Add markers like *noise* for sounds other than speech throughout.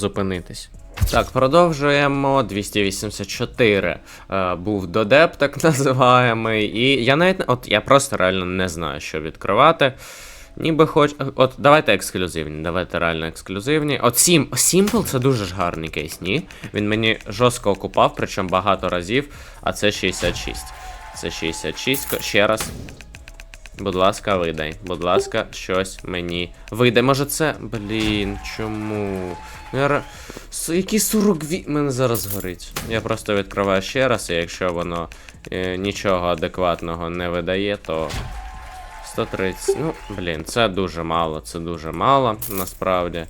зупинитись. Так, продовжуємо. 284 е, був додеп, так *laughs* називаємий. І я навіть от я просто реально не знаю, що відкривати. Ніби хоч. От давайте ексклюзивні, давайте реально ексклюзивні. От Сім... Simple це дуже ж гарний кейс, ні? Він мені жорстко окупав, причому багато разів, а це 66. Це 66. Ще раз. Будь ласка, видай. Будь ласка, щось мені вийде. Може це. Блін, чому? Я... Які 42. Мене зараз горить. Я просто відкриваю ще раз, і якщо воно е, нічого адекватного не видає, то. 130. Ну, блін, це дуже мало, це дуже мало, насправді.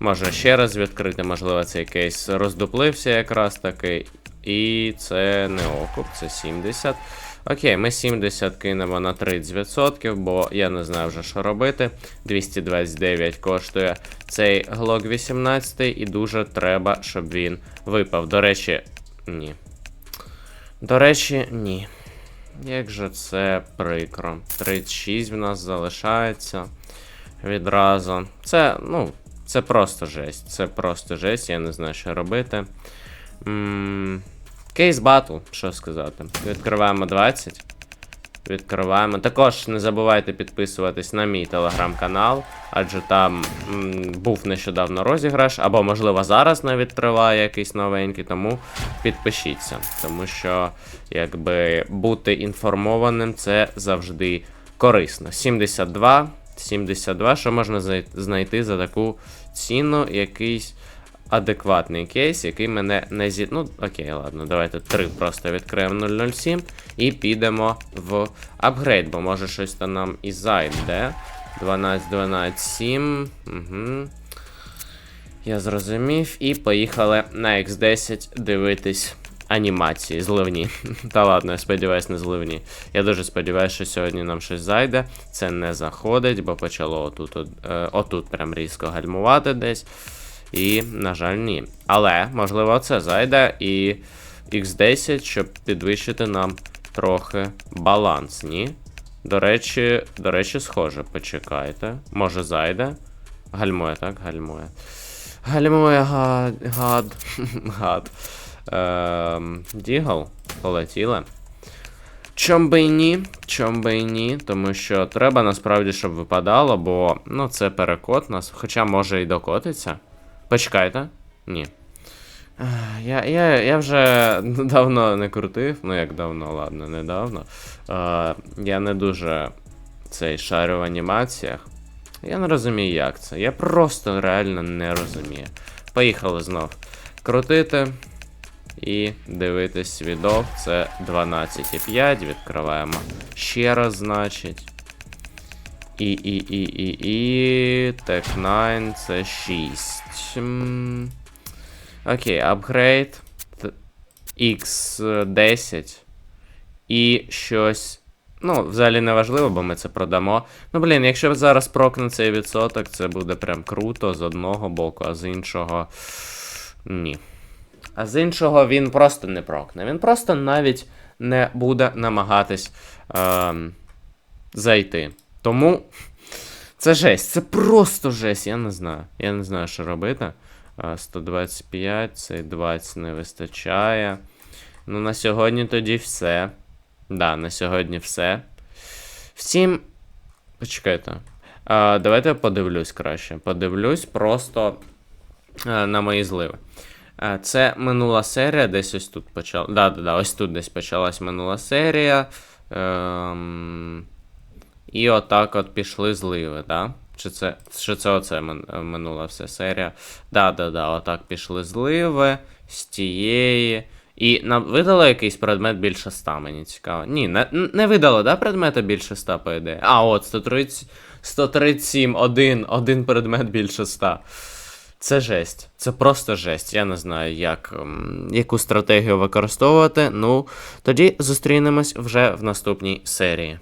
Можна ще раз відкрити, можливо, цей кейс роздуплився якраз таки. І це не окуп, це 70. Окей, ми 70 кинемо на 30%, бо я не знаю вже, що робити. 229 коштує цей Glock 18, і дуже треба, щоб він випав. До речі, ні. До речі, ні. Як же це прикро. 36 в нас залишається відразу. Це, ну, це просто жесть. Це просто жесть, я не знаю, що робити. М, Кейс батл, що сказати. Відкриваємо 20. Відкриваємо. Також не забувайте підписуватись на мій телеграм-канал, адже там м, був нещодавно розіграш, або, можливо, зараз навіть триває якийсь новенький, тому підпишіться. Тому що, якби бути інформованим, це завжди корисно. 72. 72, що можна знайти за таку ціну, якийсь адекватний кейс, який мене не зі. Ну, окей, ладно, давайте 3 просто відкриємо 007 і підемо в апгрейд, бо може щось там нам і зайде. 12, 12, 7. Угу. Я зрозумів. І поїхали на X10 дивитись анімації зливні. *laughs* Та ладно, я сподіваюся, не зливні. Я дуже сподіваюся, що сьогодні нам щось зайде. Це не заходить, бо почало отут, от, е, отут прям різко гальмувати десь. І, на жаль, ні. Але, можливо, це зайде і X10, щоб підвищити нам трохи баланс, ні? До речі, до речі, схоже, почекайте. Може зайде. Гальмує, так? Гальмує. Гальмує гад. Гад. *laughs* гад. Ем, Дігл. Полетіли. Чом би і ні, чом би і ні, тому що треба насправді, щоб випадало, бо ну це перекот нас, хоча може і докотиться. Почекайте. Ні. Я, я, я вже *laughs* давно не крутив, ну як давно, ладно, недавно. Е, я не дуже цей шарю в анімаціях. Я не розумію, як це. Я просто реально не розумію. Поїхали знов. Крутити і дивитись відок. Це 12,5. Відкриваємо ще раз, значить. І, і, і, і, і. Тек 9 це 6. Окей, апгрейд. X10. І щось. Ну, взагалі не важливо, бо ми це продамо. Ну, блін, якщо зараз прокне цей відсоток, це буде прям круто з одного боку, а з іншого. Ні. А з іншого він просто не прокне. Він просто навіть не буде намагатись ем, зайти. Тому це жесть, це просто жесть, я не знаю. Я не знаю, що робити. 125, цей 20 не вистачає. Ну, на сьогодні тоді все. Да, на сьогодні все. Всім. Почекайте. А, давайте я подивлюсь краще. Подивлюсь просто а, на мої зливи. А, Це минула серія, десь ось тут почала. Да, да, да, ось тут десь почалась минула серія. Ем... І отак от пішли зливи, да? Чи це, чи це оце минула вся серія? Да, да, да, отак пішли зливи з тієї. І нам видало якийсь предмет більше 100, мені цікаво. Ні, не, не видало, да, предмета більше 100, по ідеї? А, от, 130, 137, один, один предмет більше 100. Це жесть. Це просто жесть. Я не знаю, як ем, яку стратегію використовувати. Ну тоді зустрінемось вже в наступній серії.